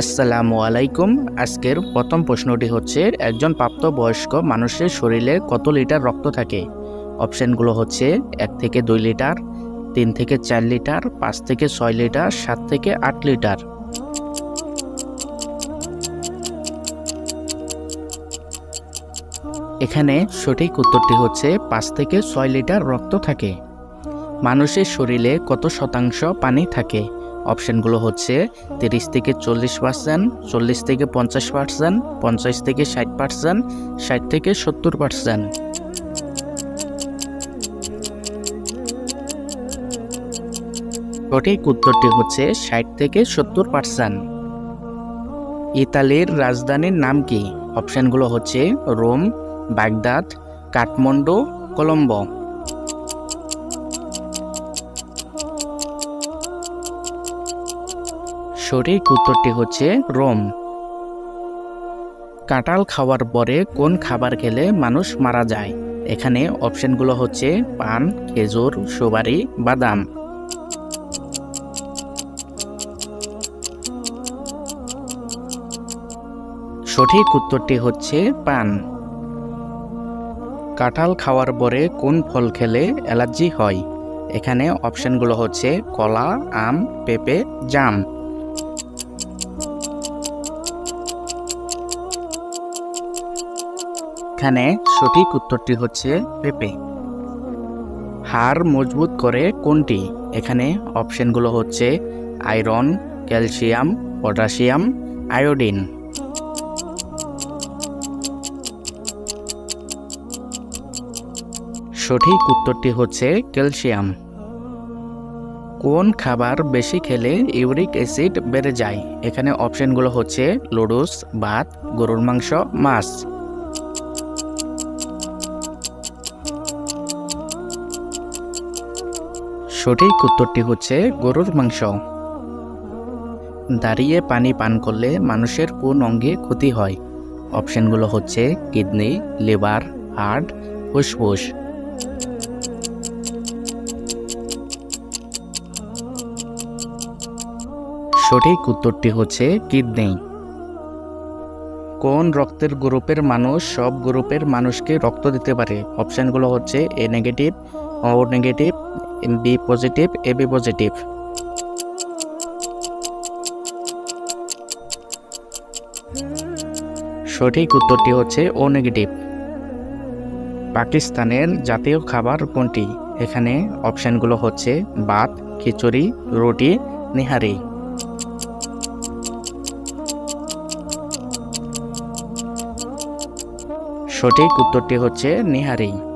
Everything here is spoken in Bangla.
আসসালামু আলাইকুম। আজকের প্রথম প্রশ্নটি হচ্ছে, একজন প্রাপ্তবয়স্ক মানুষের শরীরে কত লিটার রক্ত থাকে? অপশনগুলো হচ্ছে, এক থেকে দুই লিটার, তিন থেকে চার লিটার, পাঁচ থেকে ছয় লিটার, সাত থেকে আট লিটার। এখানে সঠিক উত্তরটি হচ্ছে, পাঁচ থেকে ছয় লিটার রক্ত থাকে। মানুষের শরীরে কত শতাংশ পানি থাকে? অপশনগুলো হচ্ছে তিরিশ থেকে চল্লিশ পার্সেন্ট চল্লিশ থেকে পঞ্চাশ পার্সেন্ট পঞ্চাশ থেকে ষাট পার্সেন্ট ষাট থেকে সত্তর পার্সেন্ট সঠিক উত্তরটি হচ্ছে ষাট থেকে সত্তর পার্সেন্ট ইতালির রাজধানীর নাম কি? অপশনগুলো হচ্ছে রোম, বাগদাদ, কাঠমান্ডু, কলম্বো। সঠিক উত্তরটি হচ্ছে রোম। কাঁঠাল খাওয়ার পরে কোন খাবার খেলে মানুষ মারা যায়? এখানে অপশনগুলো হচ্ছে পান, খেজুর, সুপারি, বাদাম। সঠিক উত্তরটি হচ্ছে পান। কাঁঠাল খাওয়ার পরে কোন ফল খেলে অ্যালার্জি হয়? এখানে অপশনগুলো হচ্ছে কলা, আম, পেঁপে, জাম। এখানে সঠিক উত্তরটি হচ্ছে পেঁপে। হাড় মজবুত করে কোনটি? এখানে অপশনগুলো হচ্ছে আয়রন, ক্যালসিয়াম, পটাশিয়াম, আয়োডিন। সঠিক উত্তরটি হচ্ছে ক্যালসিয়াম। কোন খাবার বেশি খেলে ইউরিক অ্যাসিড বেড়ে যায়? এখানে অপশনগুলো হচ্ছে লুডুস, ভাত, গরুর মাংস, মাছ। সঠিক উত্তরটি হচ্ছে গরুর মাংস। দাঁড়িয়ে পানি পান করলে মানুষের কোন অঙ্গে ক্ষতি হয়। অপশনগুলো হচ্ছে কিডনি, লিভার, হার্ট, ফুসফুস। সঠিক উত্তরটি হচ্ছে কিডনি। কোন রক্তের গ্রুপের মানুষ সব গ্রুপের মানুষকে রক্ত দিতে পারে? অপশানগুলো হচ্ছে A negative O negative B positive A B positive সঠিক উত্তরটি হচ্ছে ও নেগেটিভ পাকিস্তানের জাতীয় খাবার কোনটি? এখানে অপশনগুলো হচ্ছে ভাত, খিচুড়ি, রুটি, নিহারি। সঠিক উত্তরটি হচ্ছে নিহারি।